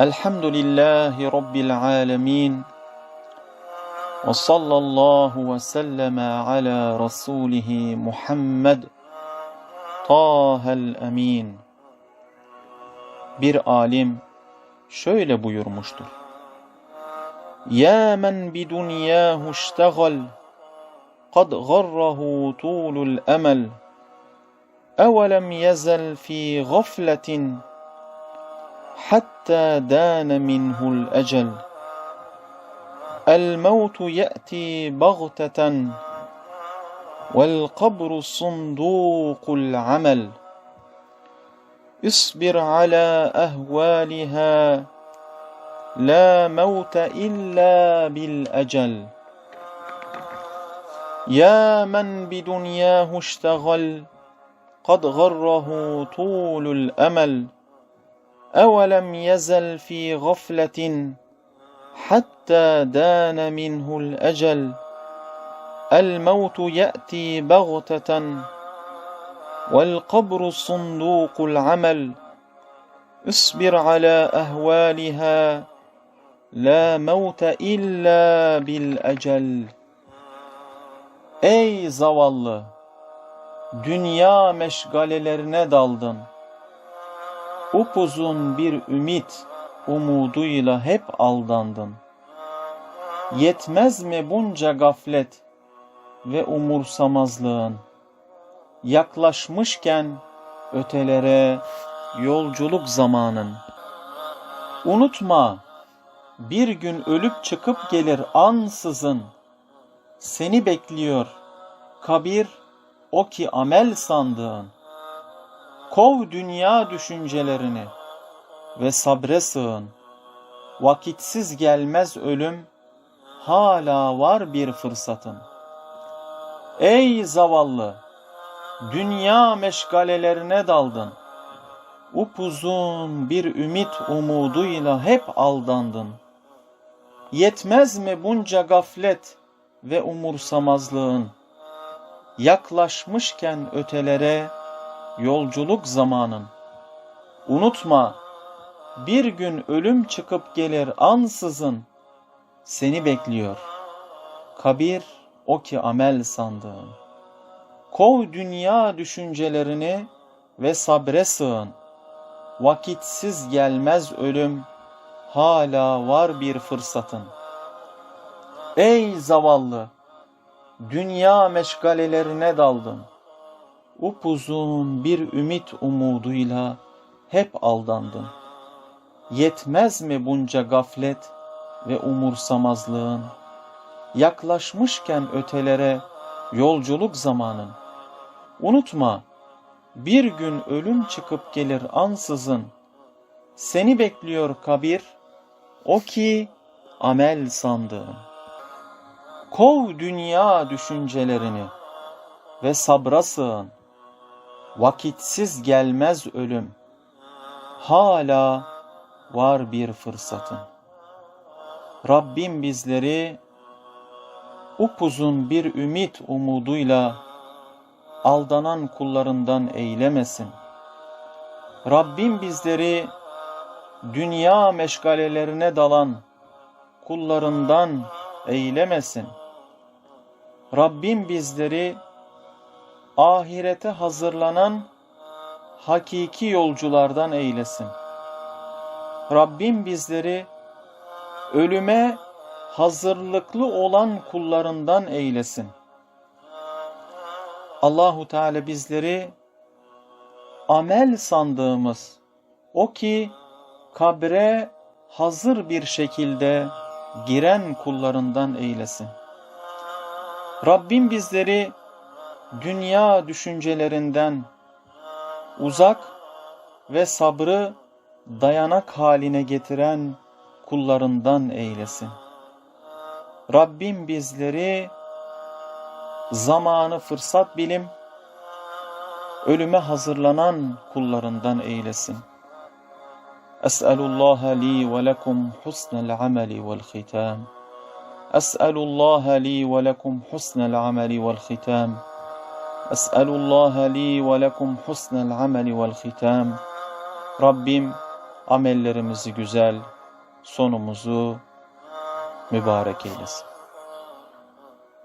الحمد لله رب العالمين وصلى الله وسلم على رسوله محمد طه الأمين Bir alim şöyle buyurmuştur. Ya men bi dunyahu iştegal قد غره طول الأمل أولم يزل في غفلة حتى دان منه الأجل. الموت يأتي بغتة والقبر صندوق العمل. اصبر على أهوالها لا موت إلا بالأجل. يا من بدنياه اشتغل قد غره طول الأمل. أولم يزل في غفلة حتى دان منه الأجل الموت يأتي بغتة والقبر صندوق العمل اصبر على أهوالها لا موت إلا بالأجل Ey zavallı! Dünya meşgalelerine daldın. Upuzun bir ümit umuduyla hep aldandın. Yetmez mi bunca gaflet ve umursamazlığın? Yaklaşmışken ötelere yolculuk zamanın. Unutma, bir gün ölüp çıkıp gelir ansızın. Seni bekliyor kabir o ki amel sandığın. Kov dünya düşüncelerini ve sabre sığın. Vakitsiz gelmez ölüm, hala var bir fırsatın. Ey zavallı! Dünya meşgalelerine daldın. Upuzun bir ümit umuduyla hep aldandın. Yetmez mi bunca gaflet ve umursamazlığın? Yaklaşmışken ötelere yolculuk zamanın. Unutma, bir gün ölüm çıkıp gelir ansızın, seni bekliyor. Kabir o ki amel sandığın. Kov dünya düşüncelerini ve sabre sığın. Vakitsiz gelmez ölüm, hala var bir fırsatın. Ey zavallı! Dünya meşgalelerine daldın. Upuzun bir ümit umuduyla hep aldandın. Yetmez mi bunca gaflet ve umursamazlığın? Yaklaşmışken ötelere yolculuk zamanın. Unutma, bir gün ölüm çıkıp gelir ansızın. Seni bekliyor kabir, o ki amel sandığın. Kov dünya düşüncelerini ve sabra sığın. Vakitsiz gelmez ölüm. Hala var bir fırsatın. Rabbim bizleri upuzun bir ümit umuduyla aldanan kullarından eylemesin. Rabbim bizleri dünya meşgalelerine dalan kullarından eylemesin. Rabbim bizleri ahirete hazırlanan hakiki yolculardan eylesin. Rabbim bizleri ölüme hazırlıklı olan kullarından eylesin. Allahu Teala bizleri amel sandığımız o ki kabre hazır bir şekilde giren kullarından eylesin. Rabbim bizleri dünya düşüncelerinden uzak ve sabrı dayanak haline getiren kullarından eylesin. Rabbim bizleri zamanı fırsat bilim, ölüme hazırlanan kullarından eylesin. Es'elullaha li ve lekum husnel ameli vel hitam. Es'elullaha li ve lekum husnel ameli hitam. Es'elullaha li ve lekum husnel ameli vel hitam. Rabbim amellerimizi güzel, sonumuzu mübarek eylesin.